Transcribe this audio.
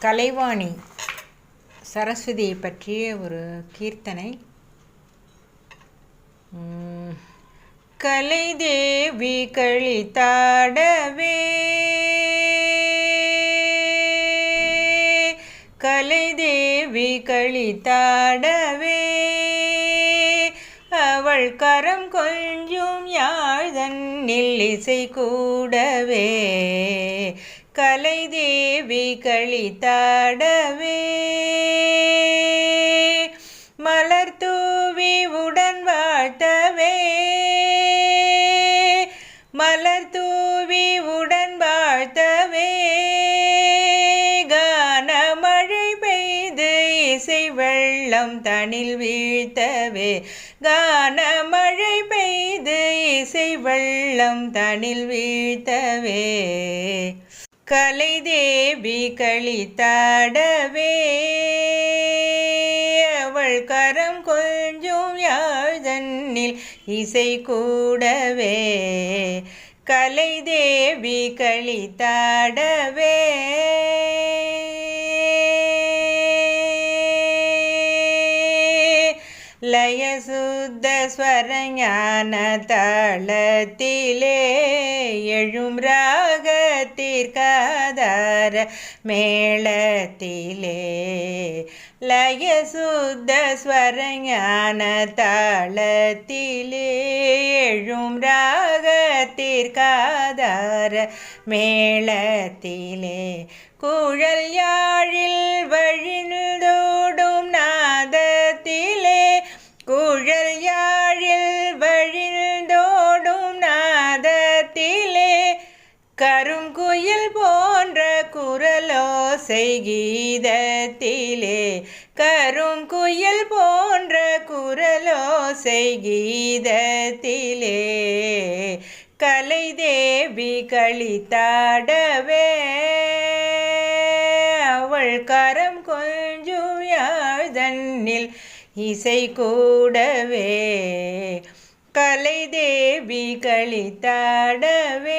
கலைவாணி சரஸ்வதியை பற்றிய ஒரு கீர்த்தனை. உம், கலைதேவி கழித்தாடவே. கலைதேவி கழித்தாடவே. அவள் கரம் கொஞ்சும் யாழ்தன் நில்லிசை கூடவே. கலைதேவி கழித்தாடவே மலர் தூவி உடன் வாழ்த்தவே. மலர் தூவி உடன் வாழ்த்தவே. கானமழை பெய்து இசை வெள்ளம் தனில் வீழ்த்தவே. கானமழை பெய்து இசை வெள்ளம் தனில் வீழ்த்தவே. கலைதேவி களித்தாடவே. அவள் கரம் கொஞ்சும் யாழ்தன்னில் இசை கூடவே கலைதேவி களித்தாடவே. லயசுத்த ஸ்வரஞான தளத்திலே எழும் ரா ராகத்திற்காதார மேளத்திலே. லயசுத்த ஸ்வரஞான தாளத்திலே எழும் ராகத்திற்காதார மேளத்திலே. குழல் யாழில் குரலோசை கீதத்திலே கருங்குயில் போன்ற குரலோசை கீதத்திலே கலை தேவி கழித்தாடவே அவள் கரம் கொஞ்சும் யாழ்தன்னில் இசை கூடவே. கலை தேவி கழித்தாடவே